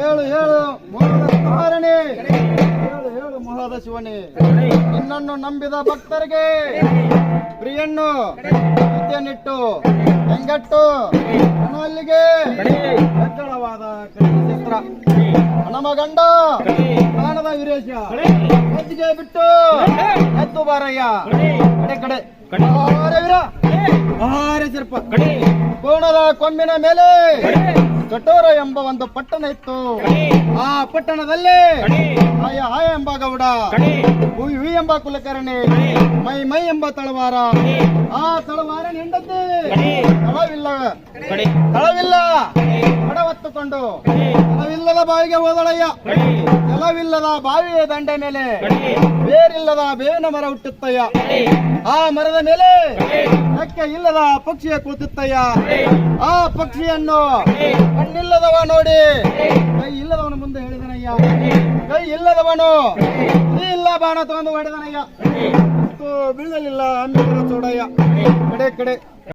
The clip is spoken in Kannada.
ಏಳು ಏಳು ಮಹಾರಣಿ ಹೇಳು ಏಳು ಮೋಹದ ಶಿವನೇ ನಿನ್ನನ್ನು ನಂಬಿದ ಭಕ್ತರಿಗೆ ಪ್ರಿಯನ್ನು ನಿಟ್ಟು ಹೆಂಗಟ್ಟು ಅಲ್ಲಿಗೆ ಹೆಚ್ಚಳವಾದ ಚಿತ್ರ ನಮ್ಮ ಗಂಡ ಪ್ರಾಣದ ವೀರೇಶ. ಹೆಜ್ಜಿಗೆ ಬಿಟ್ಟು ಎದ್ದು ಬಾರಯ್ಯ. ಕಡೆ ಕಡೆ. ಆರೆ ವೀರ. ಸರ್ಪ ಕೋಣದ ಕೊಂಬಿನ ಮೇಲೆ ಕಟೋರ ಎಂಬ ಒಂದು ಪಟ್ಟಣ ಇತ್ತು. ಆ ಪಟ್ಟಣದಲ್ಲಿ ಆಯ ಹಾಯ ಎಂಬ ಗೌಡ ಹುಯಿ ಹುಯಿ ಎಂಬ ಕುಲಕರ್ಣಿ, ಮೈ ಮೈ ಎಂಬ ತಳವಾರ. ಆ ತಳವಾರ ಹೆಂಡತಿ ತಳವಿಲ್ಲ. ತಳವಿಲ್ಲ. ಬಡ ಹೊತ್ತುಕೊಂಡು. ತಳವಿಲ್ಲದ ಬಾವಿಗೆ ಹೋದಳಯ್ಯ. ಜಲವಿಲ್ಲದ ಬಾವಿಯ ದಂಡೆ ಮೇಲೆ ಬೇರಿಲ್ಲದ ಬೇವಿನ ಮರ ಹುಟ್ಟುತ್ತಯ್ಯ. ಆ ಮರದ ಮೇಲೆ ರೆಕ್ಕೆ ಇಲ್ಲದ ಪಕ್ಷಿಯ ಕೂತುತ್ತಯ್ಯ. ಆ ಪಕ್ಷಿಯನ್ನು ಕಣ್ಣಿಲ್ಲದವ ನೋಡಿ. ಕೈ ಇಲ್ಲದವನ ಮುಂದೆ ಹೇಳಿದನಯ್ಯ. ಕೈ ಇಲ್ಲದವನು ನೀ ಇಲ್ಲ ಬಾಣ ತಗೊಂಡು ಹೊಡೆದನಯ್ಯ ಬೀಳಲಿಲ್ಲ ಅಂಬಿಗರ ಚೋಡಯ್ಯ. ಕಡೆ ಕಡೆ.